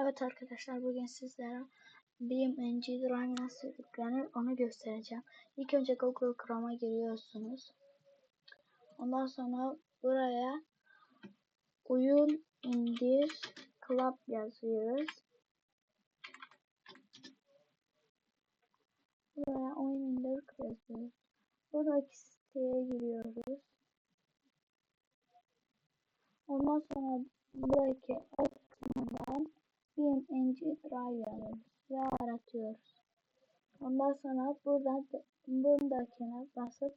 Evet arkadaşlar bugün sizlere BeamNG Drive nasıl yüklenir onu göstereceğim. İlk önce Google Chrome'a giriyorsunuz. Ondan sonra buraya oyun indir club yazıyoruz. Buraya oyun indir yazıyoruz. Buradaki siteye giriyoruz. Ondan sonra buradaki alt kısmından BeamNG Drive yazıyoruz ve aratıyoruz. Ondan sonra buradan buradakine basıp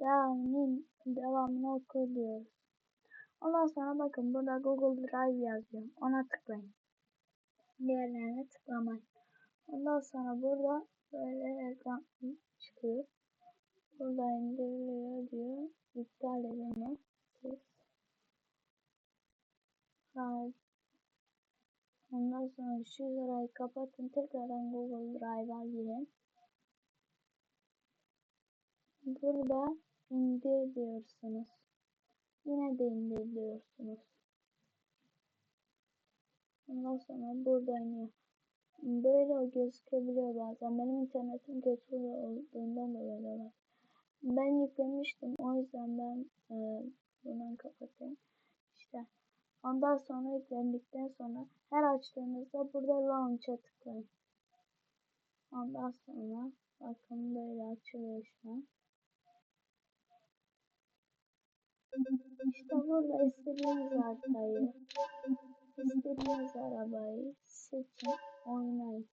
devamının devamını oku diyoruz. Ondan sonra bakın burada Google Drive yazıyor. Ona tıklayın. Diğerlerine tıklamayın. Ondan sonra burada böyle ekran çıkıyor. Burada indiriliyor diyor. İptal edin. Ondan sonra şu sırayı kapatın. Tekrardan Google Drive'a girin. Burada indir diyorsunuz. Yine de indir diyorsunuz. Ondan sonra burada iniyor. Böyle gözükebiliyor bazen. Benim internetim kötü olduğundan dolayı var. Ben yüklemiştim. O yüzden ben e, bundan kapatayım. İşte ondan sonra yüklendikten sonra her açtığınızda burada launch'a tıklayın. Ondan sonra bakın böyle açılıyor şu an. İşte burada istediğiniz haritayı, istediğiniz arabayı seçin, oynayın.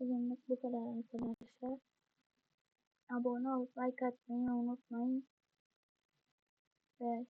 Bugünlük bu kadar arkadaşlar. Abone olup like atmayı unutmayın. Ve